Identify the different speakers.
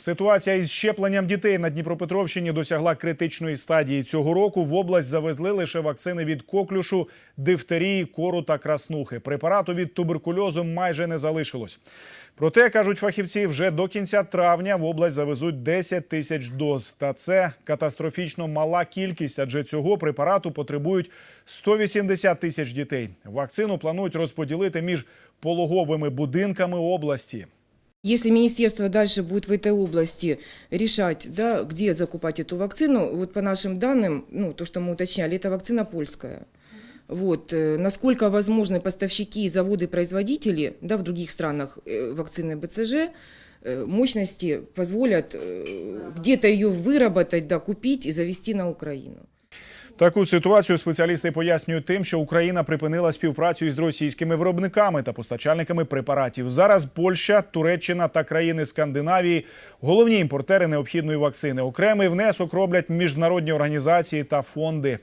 Speaker 1: Ситуація із щепленням дітей на Дніпропетровщині досягла критичної стадії. Цього року в область завезли лише вакцини від коклюшу, дифтерії, кору та краснухи. Препарату від туберкульозу майже не залишилось. Проте, кажуть фахівці, вже до кінця травня в область завезуть 10 тисяч доз. Та це катастрофічно мала кількість, адже цього препарату потребують 180 тисяч дітей. Вакцину планують розподілити між пологовими будинками області.
Speaker 2: Если министерство дальше будет в этой области решать, да, где закупать эту вакцину, вот по нашим данным, ну, то, что мы уточняли, это вакцина польская. Вот, э, насколько возможны поставщики, заводы, производители да, в других странах э, вакцины БЦЖ, э, мощности позволят э, где-то ее выработать, да, купить и завести на Украину.
Speaker 1: Таку ситуацію спеціалісти пояснюють тим, що Україна припинила співпрацю із російськими виробниками та постачальниками препаратів. Зараз Польща, Туреччина та країни Скандинавії головні імпортери необхідної вакцини. Окремий внесок роблять міжнародні організації та фонди.